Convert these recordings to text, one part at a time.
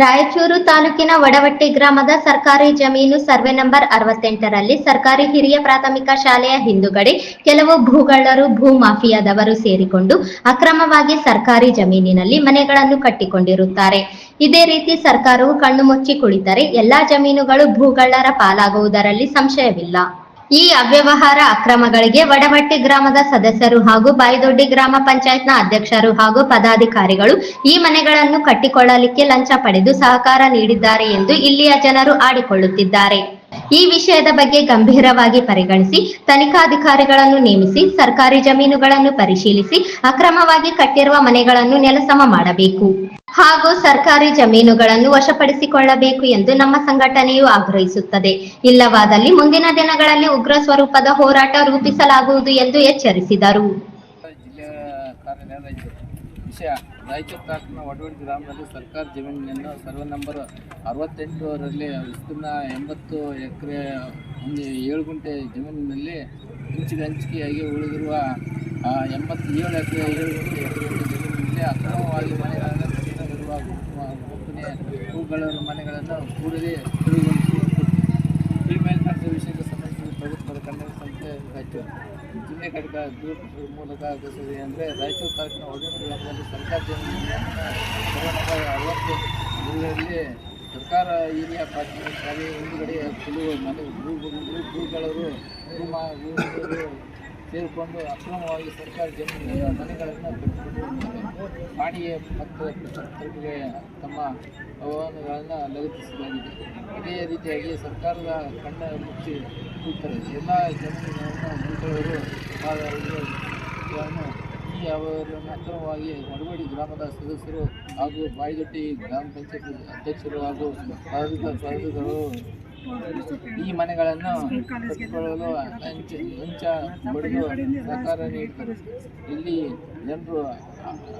ರಾಯಚೂರು ತಾಲೂಕಿನ ವಡವಟ್ಟಿ ಗ್ರಾಮದ ಸರ್ಕಾರಿ ಜಮೀನು ಸರ್ವೆ ನಂಬರ್ ಅರವತ್ತೆಂಟರಲ್ಲಿ ಸರ್ಕಾರಿ ಹಿರಿಯ ಪ್ರಾಥಮಿಕ ಶಾಲೆಯ ಹಿಂದುಗಡೆ ಕೆಲವು ಭೂಗಳ್ಳರು, ಭೂ ಮಾಫಿಯಾದವರು ಸೇರಿಕೊಂಡು ಅಕ್ರಮವಾಗಿ ಸರ್ಕಾರಿ ಜಮೀನಿನಲ್ಲಿ ಮನೆಗಳನ್ನು ಕಟ್ಟಿಕೊಂಡಿರುತ್ತಾರೆ. ಇದೇ ರೀತಿ ಸರ್ಕಾರವು ಕಣ್ಣು ಮುಚ್ಚಿ ಕುಳಿತರೆ ಎಲ್ಲಾ ಜಮೀನುಗಳು ಭೂಗಳ್ಳರ ಪಾಲಾಗುವುದರಲ್ಲಿ ಸಂಶಯವಿಲ್ಲ. ಈ ಅವ್ಯವಹಾರ ಅಕ್ರಮಗಳಿಗೆ ವಡವಟ್ಟಿ ಗ್ರಾಮದ ಸದಸ್ಯರು ಹಾಗೂ ಬಾಯಿದೊಡ್ಡಿ ಗ್ರಾಮ ಪಂಚಾಯತ್ನ ಅಧ್ಯಕ್ಷರು ಹಾಗೂ ಪದಾಧಿಕಾರಿಗಳು ಈ ಮನೆಗಳನ್ನು ಕಟ್ಟಿಕೊಳ್ಳಲಿಕ್ಕೆ ಲಂಚ ಪಡೆದು ಸಹಕಾರ ನೀಡಿದ್ದಾರೆ ಎಂದು ಇಲ್ಲಿಯ ಜನರು ಆಡಿಕೊಳ್ಳುತ್ತಿದ್ದಾರೆ. ಈ ವಿಷಯದ ಬಗ್ಗೆ ಗಂಭೀರವಾಗಿ ಪರಿಗಣಿಸಿ, ತನಿಖಾಧಿಕಾರಿಗಳನ್ನು ನೇಮಿಸಿ, ಸರ್ಕಾರಿ ಜಮೀನುಗಳನ್ನು ಪರಿಶೀಲಿಸಿ, ಅಕ್ರಮವಾಗಿ ಕಟ್ಟಿರುವ ಮನೆಗಳನ್ನು ನೆಲಸಮ ಮಾಡಬೇಕು. ಹಾಗೂ ಸರ್ಕಾರಿ ಜಮೀನುಗಳನ್ನು ವಶಪಡಿಸಿಕೊಳ್ಳಬೇಕು ಎಂದು ನಮ್ಮ ಸಂಘಟನೆಯು ಆಗ್ರಹಿಸುತ್ತದೆ. ಇಲ್ಲವಾದಲ್ಲಿ ಮುಂದಿನ ದಿನಗಳಲ್ಲಿ ಉಗ್ರ ಸ್ವರೂಪದ ಹೋರಾಟ ರೂಪಿಸಲಾಗುವುದು ಎಂದು ಎಚ್ಚರಿಸಿದರು. ವಿಷಯ. ರಾಯಚೂರು ತಾಲೂಕಿನ ವಡವಡಿ ಗ್ರಾಮದಲ್ಲಿ ಸರ್ಕಾರ ಜಮೀನಿನ ಸರ್ವೆ ನಂಬರ್ ಅರವತ್ತೆಂಟರಲ್ಲಿ ವಿಸ್ತೀರ್ಣ ಎಂಬತ್ತು ಎಕರೆ, ಒಂದು ಏಳು ಗುಂಟೆ ಜಮೀನಿನಲ್ಲಿ ಹಂಚಿಗೆ ಹಂಚಿಕೆಯಾಗಿ ಉಳಿದಿರುವ ಎಂಬತ್ತೇಳು ಎಕರೆ, ಏಳು ಗುಂಟೆ ಜಮೀನಿನಲ್ಲಿ ಅಕ್ರಮವಾಗಿ ಮನೆಗಳನ್ನು ಗುಂಪಿನ ಹೂಗಳ ಮನೆಗಳನ್ನು ಕೂಡಲೇ ರಾಯಚೂರು ಜಿಲ್ಲೆ ಘಟಕ ಗ್ರೂಪ್ ಮೂಲಕ ಆಗಿಸಿದೆ ಅಂದರೆ ರಾಯಚೂರು ತಾಲೂಕಿನ ಒಡನಾಡು ಗ್ರಾಮದಲ್ಲಿ ಸರ್ಕಾರ ಅರವತ್ತು ಜಿಲ್ಲೆಯಲ್ಲಿ ಸರ್ಕಾರ ಹಿರಿಯ ಪ್ರಾಥಮಿಕ ಹಿಂದುಗಡೆ ಕೆಲವು ಮನೆ ಗುರುಗಳವರು ಭೂಮಾ ಸೇರಿಕೊಂಡು ಅಕ್ರಮವಾಗಿ ಸರ್ಕಾರ ಜಮೀನಿನ ಮನೆಗಳನ್ನು ಕಟ್ಟಿಕೊಂಡಿರುತ್ತಾರೆ ಮತ್ತು ಪ್ರಕಟಣೆಗೆ ತಮ್ಮ ಆಹ್ವಾನಗಳನ್ನು ಲಗತ್ತಿಸಲಾಗಿದೆ ಇದೇ ರೀತಿಯಾಗಿ ಸರ್ಕಾರದ ಕಣ್ಣ ಮುಚ್ಚಿ ಕೂತಾರೆ. ಎಲ್ಲ ಈ ಅಕ್ರಮವಾಗಿ ಗ್ರಾಮದ ಸದಸ್ಯರು ಹಾಗೂ ಬಾಯಿದೊಡ್ಡಿ ಗ್ರಾಮ ಪಂಚಾಯತ್ ಅಧ್ಯಕ್ಷರು ಹಾಗೂ ಪದಾಧಿಕಾರಿಗಳು ಈ ಮನೆಗಳನ್ನು ಕಟ್ಟಿಕೊಳ್ಳಲು ಲಂಚ ಬಡಿದು ಸಹಕಾರ ನೀಡುತ್ತಾರೆ ಇಲ್ಲಿ ಜನರು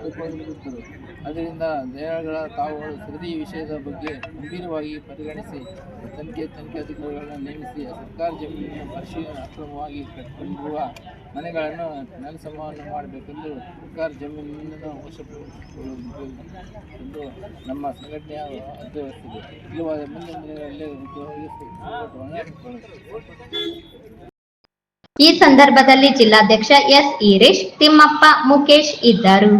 ಅಳ್ಕೊಂಡಿರುತ್ತಾರೆ ಅದರಿಂದ ದೇಹಗಳ ತಾವು ಸರದಿ ವಿಷಯದ ಬಗ್ಗೆ ಗಂಭೀರವಾಗಿ ಪರಿಗಣಿಸಿ, ತನಿಖೆ ತನಿಖಾಧಿಕಾರಿಗಳನ್ನು ನೇಮಿಸಿ ಸರ್ಕಾರ ಜಮೀನಿನ ಪರಿಶೀಲನೆ ಅಕ್ರಮವಾಗಿ ಕಟ್ಟಿಕೊಂಡಿರುವ ಮನೆಗಳನ್ನು ನೆಲಸಮವನ್ನು ಮಾಡಬೇಕೆಂದು ಸರ್ಕಾರ ಜಮೀನನ್ನು ಎಂದು ನಮ್ಮ ಸಂಘಟನೆಯ ಅಧ್ಯಯಿಸಿದೆ ಇಲ್ಲವಾದ ಮುಂದಿನ ದಿನಗಳಲ್ಲಿ ಉದ್ಯೋಗ. ಈ ಸಂದರ್ಭದಲ್ಲಿ ಜಿಲ್ಲಾಧ್ಯಕ್ಷ ಎಸ್ ಈರೇಶ್ ತಿಮ್ಮಪ್ಪ ಮುಖೇಶ್ ಇದ್ದರು.